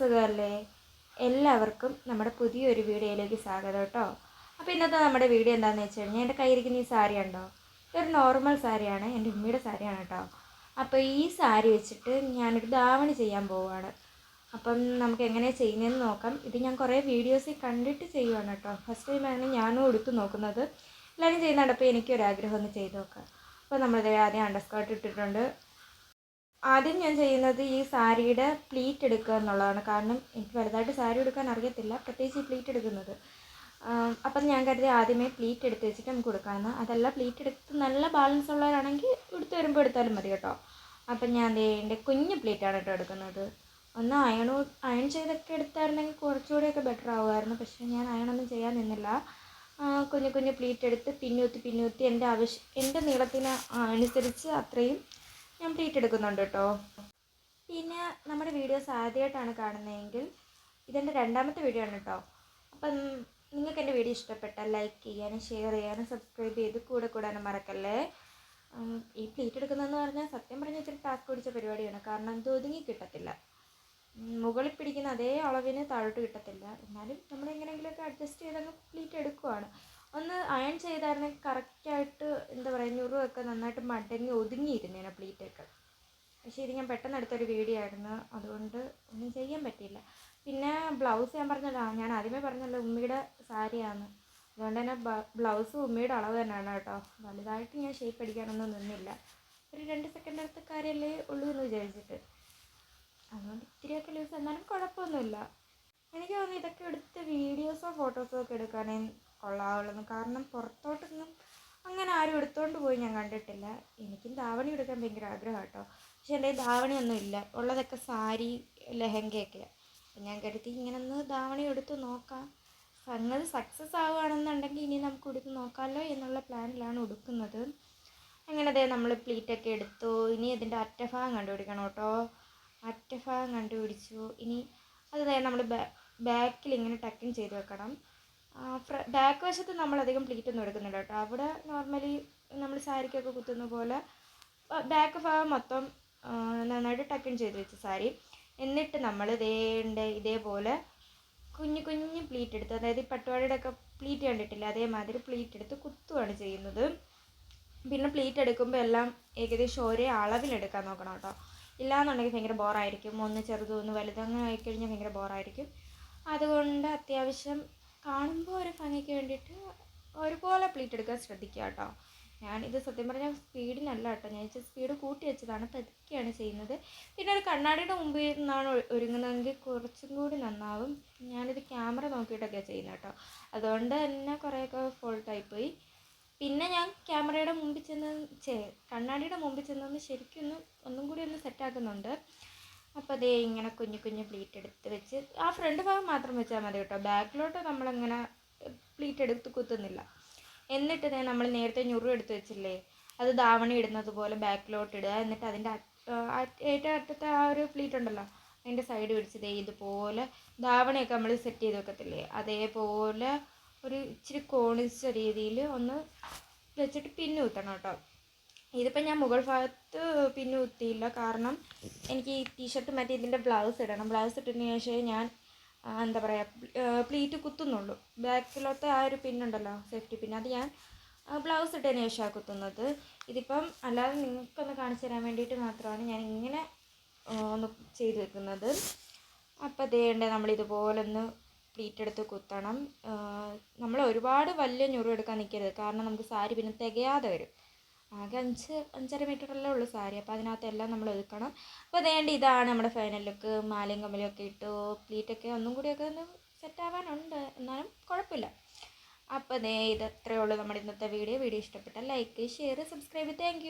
സുഖമല്ലേ? എല്ലാവർക്കും നമ്മുടെ പുതിയൊരു വീഡിയോയിലേക്ക് സ്വാഗതം കേട്ടോ. അപ്പോൾ ഇന്നത്തെ നമ്മുടെ വീഡിയോ എന്താണെന്ന് വെച്ച് കഴിഞ്ഞാൽ എന്റെ കയ്യിരിക്കുന്ന ഈ സാരി ഉണ്ടോ ഇതൊരു നോർമൽ സാരിയാണ് എന്റെ ഉമ്മയുടെ സാരിയാണ് കേട്ടോ. അപ്പോൾ ഈ സാരി വെച്ചിട്ട് ഞാനൊരു ധാവണി ചെയ്യാൻ പോവുകയാണ് അപ്പം നമുക്ക് എങ്ങനെയാണ് ചെയ്യുന്നതെന്ന് നോക്കാം. ഇത് ഞാൻ കുറേ വീഡിയോസിൽ കണ്ടിട്ട് ചെയ്യുവാണ് കേട്ടോ. ഫസ്റ്റ് ടൈമാണ് ഞാനും എടുത്ത് നോക്കുന്നത്. എല്ലാവരും ചെയ്യുന്നുണ്ട്. അപ്പോൾ എനിക്കൊരാഗ്രഹം ഒന്ന് ചെയ്ത് നോക്കാം. അപ്പോൾ നമ്മളിത് ആദ്യം അണ്ടർസ്കേർട്ട് ഇട്ടിട്ടുണ്ട്. ആദ്യം ഞാൻ ചെയ്യുന്നത് ഈ സാരിയുടെ പ്ലീറ്റ് എടുക്കുക എന്നുള്ളതാണ്. കാരണം എനിക്ക് വലുതായിട്ട് സാരി എടുക്കാൻ അറിയത്തില്ല. പ്രത്യേകിച്ച് ഈ പ്ലീറ്റ് എടുക്കുന്നത്. അപ്പം ഞാൻ കരുതി ആദ്യമേ പ്ലീറ്റ് എടുത്ത് വെച്ചിട്ട് നമുക്ക് കൊടുക്കാമെന്ന്. അതല്ല പ്ലീറ്റ് എടുത്ത് നല്ല ബാലൻസ് ഉള്ളവരാണെങ്കിൽ എടുത്ത് വരുമ്പോൾ എടുത്താലും മതി കേട്ടോ. അപ്പം ഞാൻ ദേ എന്റെ കുഞ്ഞ് പ്ലീറ്റാണ് കേട്ടോ എടുക്കുന്നത്. ഒന്ന് അയണോ അയൺ ചെയ്തൊക്കെ എടുത്തായിരുന്നെങ്കിൽ കുറച്ചുകൂടെയൊക്കെ ബെറ്റർ ആവുമായിരുന്നു. പക്ഷേ ഞാൻ അയണൊന്നും ചെയ്യാൻ നിന്നില്ല. കുഞ്ഞു കുഞ്ഞു പ്ലീറ്റ് എടുത്ത് പിന്നൂത്തി പിന്നൂത്തി എന്റെ ആവശ്യം എന്റെ നീളത്തിന് അനുസരിച്ച് അത്രയും ഞാൻ ട്രീറ്റ് എടുക്കുന്നുണ്ട് കേട്ടോ പിന്നെ നമ്മുടെ വീഡിയോസ് ആദ്യമായിട്ടാണ് കാണുന്നതെങ്കിൽ ഇതെന്റെ രണ്ടാമത്തെ വീഡിയോ ആണ് കേട്ടോ അപ്പം നിങ്ങൾക്ക് എന്റെ വീഡിയോ ഇഷ്ടപ്പെട്ടാൽ ലൈക്ക് ചെയ്യാനും ഷെയർ ചെയ്യാനും സബ്സ്ക്രൈബ് ചെയ്ത് കൂടെ കൂടാനും മറക്കല്ലേ? ഈ പ്ലീറ്റ് എടുക്കുന്നതെന്ന് പറഞ്ഞാൽ സത്യം പറഞ്ഞാൽ ഇച്ചിരി ടാസ്ക് പിടിച്ച പരിപാടിയാണ്. കാരണം ഇത് ഒതുങ്ങി കിട്ടത്തില്ല. മുകളിൽ പിടിക്കുന്ന അതേ അളവിന് താഴോട്ട് കിട്ടത്തില്ല. എന്നാലും നമ്മൾ എങ്ങനെയെങ്കിലുമൊക്കെ അഡ്ജസ്റ്റ് ചെയ്തങ്ങ് പ്ലീറ്റ് എടുക്കുവാണ്. ഒന്ന് അയൺ ചെയ്തായിരുന്നെങ്കിൽ കറക്റ്റായിട്ട് എന്താ പറയുക ഞുറുമൊക്കെ നന്നായിട്ട് മടങ്ങി ഒതുങ്ങിയിരുന്നേനെ പ്ലീറ്റൊക്കെ പക്ഷേ ഇത് ഞാൻ പെട്ടെന്ന് എടുത്തൊരു വീഡിയോ ആയിരുന്നു. അതുകൊണ്ട് ഒന്നും ചെയ്യാൻ പറ്റിയില്ല. പിന്നെ ബ്ലൗസ് ഞാൻ പറഞ്ഞല്ലോ ഞാൻ ആദ്യമേ പറഞ്ഞല്ലോ ഉമ്മിയുടെ സാരിയാണ്. അതുകൊണ്ട് തന്നെ ബ്ലൗസ് ഉമ്മിയുടെ അളവ് തന്നെയാണ് കേട്ടോ. വലുതായിട്ട് ഞാൻ ഷേപ്പ് അടിക്കാനൊന്നും നിന്നില്ല. ഒരു രണ്ട് സെക്കൻഡ് അടുത്ത കാര്യമല്ലേ ഉള്ളൂ എന്ന് വിചാരിച്ചിട്ട്. അതുകൊണ്ട് ഇത്തിരിയൊക്കെ ലൂസ് എന്നാലും കുഴപ്പമൊന്നുമില്ല. എനിക്ക് തോന്നുന്നു ഇതൊക്കെ എടുത്ത് വീഡിയോസോ ഫോട്ടോസോ ഒക്കെ എടുക്കാനേ കൊള്ളാവുള്ളൂ കാരണം പുറത്തോട്ടൊന്നും അങ്ങനെ ആരും എടുത്തോണ്ട് പോയി ഞാൻ കണ്ടിട്ടില്ല. എനിക്കും ധാവണി എടുക്കാൻ ഭയങ്കര ആഗ്രഹം കേട്ടോ പക്ഷെ എന്റെ ധാവണിയൊന്നും ഇല്ല. ഉള്ളതൊക്കെ സാരി ലെഹങ്കയൊക്കെയാണ് അപ്പം ഞാൻ കരുതി ഇങ്ങനെ ഒന്ന് ധാവണി എടുത്ത് നോക്കാം. സംഗതി സക്സസ് ആവുകയാണെന്നുണ്ടെങ്കിൽ ഇനി നമുക്ക് എടുത്ത് നോക്കാമല്ലോ എന്നുള്ള പ്ലാനിലാണ് ഉടുക്കുന്നത് അങ്ങനെ അതേ നമ്മൾ പ്ലീറ്റൊക്കെ എടുത്തു. ഇനി ഇതിന്റെ അറ്റഭാഗം കണ്ടുപിടിക്കണം കേട്ടോ. അറ്റഭാഗം കണ്ടുപിടിച്ചു. ഇനി അത് നമ്മൾ ബാക്കിൽ ഇങ്ങനെ ടക്കിങ് ചെയ്ത് വെക്കണം. ബാക്ക് വശത്ത് നമ്മൾ അധികം പ്ലീറ്റ് ഒന്നും എടുക്കുന്നില്ല കേട്ടോ. അവിടെ നോർമലി നമ്മൾ സാരിക്കൊക്കെ കുത്തുന്ന പോലെ ബാക്ക് ഭാഗം മൊത്തം നന്നായിട്ട് ടക്കിൻ ചെയ്ത് വെച്ച സാരി. എന്നിട്ട് നമ്മൾ ഇതേണ്ട ഇതേപോലെ കുഞ്ഞു കുഞ്ഞു പ്ലീറ്റ് എടുത്ത് അതായത് ഈ പട്ടുപാടിയുടെ ഒക്കെ പ്ലീറ്റ് കണ്ടിട്ടില്ല അതേമാതിരി പ്ലീറ്റ് എടുത്ത് കുത്തുകയാണ് ചെയ്യുന്നത്. പിന്നെ പ്ലീറ്റ് എടുക്കുമ്പോൾ എല്ലാം ഏകദേശം ഒരേ അളവിലെടുക്കാൻ നോക്കണം കേട്ടോ. ഇല്ലാന്നുണ്ടെങ്കിൽ ഭയങ്കര ബോറായിരിക്കും ഒന്ന് ചെറുതും ഒന്ന് ആയിക്കഴിഞ്ഞാൽ ഭയങ്കര ബോറായിരിക്കും അതുകൊണ്ട് അത്യാവശ്യം കാണുമ്പോൾ ഒരു ഭംഗിക്ക് വേണ്ടിയിട്ട് ഒരുപോലെ പ്ലീറ്റ് എടുക്കാൻ ശ്രദ്ധിക്കുക കേട്ടോ ഇത് സത്യം പറഞ്ഞാൽ സ്പീഡിനല്ല കേട്ടോ ഞാൻ ഇച്ചിരി സ്പീഡ് കൂട്ടി വെച്ചതാണ്. പതുക്കെയാണ് ചെയ്യുന്നത്. പിന്നെ ഒരു കണ്ണാടിയുടെ മുമ്പിൽ നിന്നാണ് ഒരുങ്ങുന്നതെങ്കിൽ കുറച്ചും കൂടി നന്നാവും. ഞാനിത് ക്യാമറ നോക്കിയിട്ടൊക്കെയാണ് ചെയ്യുന്നത് കേട്ടോ അതുകൊണ്ട് തന്നെ കുറേയൊക്കെ ഫോൾട്ടായി പോയി. പിന്നെ ഞാൻ ക്യാമറയുടെ മുമ്പിൽ ചെന്ന് ചേ കണ്ണാടിയുടെ മുമ്പിൽ ചെന്നൊന്ന് ശരിക്കും ഒന്ന് ഒന്നും കൂടി ഒന്ന് സെറ്റാക്കുന്നുണ്ട് അപ്പോൾ അതേ ഇങ്ങനെ കുഞ്ഞു കുഞ്ഞു പ്ലീറ്റ് എടുത്ത് വെച്ച് ആ ഫ്രണ്ട് ഭാഗം മാത്രം വെച്ചാൽ മതി കേട്ടോ. ബാക്കിലോട്ട് നമ്മളിങ്ങനെ പ്ലീറ്റ് എടുത്ത് കുത്തുന്നില്ല. എന്നിട്ട് നമ്മൾ നേരത്തെ ഞുറു എടുത്ത് വെച്ചില്ലേ അത് ധാവണി ഇടുന്നത് പോലെ ബാക്കിലോട്ട് ഇടുക. എന്നിട്ട് അതിന്റെ ഏറ്റവും അറ്റത്തെ ആ ഒരു പ്ലീറ്റ് ഉണ്ടല്ലോ അതിന്റെ സൈഡ് പിടിച്ച് ദേ ഇതുപോലെ ധാവണയൊക്കെ നമ്മൾ സെറ്റ് ചെയ്ത് വെക്കത്തില്ലേ? അതേപോലെ ഒരു ഇച്ചിരി കോണിച്ച രീതിയിൽ ഒന്ന് വെച്ചിട്ട് പിന്നു കുത്തണം കേട്ടോ. ഇതിപ്പോൾ ഞാൻ മുകൾ ഭാഗത്ത് പിന്നെ കുത്തിയില്ല കാരണം എനിക്ക് ഈ ടീഷർട്ട് മറ്റേ ഇതിന്റെ ബ്ലൗസ് ഇടണം. ബ്ലൗസ് ഇട്ടതിന് ശേഷം ഞാൻ എന്താ പറയുക പ്ലീറ്റ് കുത്തുന്നുള്ളൂ. ബാക്കിലോട്ട് ആ ഒരു പിന്നുണ്ടല്ലോ സേഫ്റ്റി പിൻ അത് ഞാൻ ബ്ലൗസ് ഇട്ടതിന് ശേഷമാണ് കുത്തുന്നത്. ഇതിപ്പം അല്ലാതെ നിങ്ങൾക്കൊന്ന് കാണിച്ചു തരാൻ വേണ്ടിയിട്ട് മാത്രമാണ് ഞാൻ ഇങ്ങനെ ഒന്ന് ചെയ്ത് വെക്കുന്നത്. അപ്പോൾ അതേണ്ട നമ്മൾ ഇതുപോലെ ഒന്ന് പ്ലീറ്റ് എടുത്ത് കുത്തണം. നമ്മൾ ഒരുപാട് വലിയ ഞുറു എടുക്കാൻ നിൽക്കരുത് കാരണം നമുക്ക് സാരി പിന്നെ തികയാതെ വരും. ആകെ അഞ്ച് അഞ്ചര മീറ്ററല്ലേ ഉള്ളൂ സാരി. അപ്പോൾ അതിനകത്തെല്ലാം നമ്മൾ ഒതുക്കണം അപ്പോൾ അതേണ്ട ഇതാണ് നമ്മുടെ ഫൈനൽ ലുക്ക് മാലയും കമ്പലും ഒക്കെ ഇട്ടു. പ്ലീറ്റൊക്കെ ഒന്നും കൂടിയൊക്കെ ഒന്ന് സെറ്റ് ആവാനുണ്ട്. എന്നാലും കുഴപ്പമില്ല. അപ്പോൾ അതേ ഇത് ഉള്ളൂ നമ്മുടെ ഇന്നത്തെ വീഡിയോ വീഡിയോ ഇഷ്ടപ്പെട്ടാൽ ലൈക്ക് ഷെയർ സബ്സ്ക്രൈബ് താങ്ക്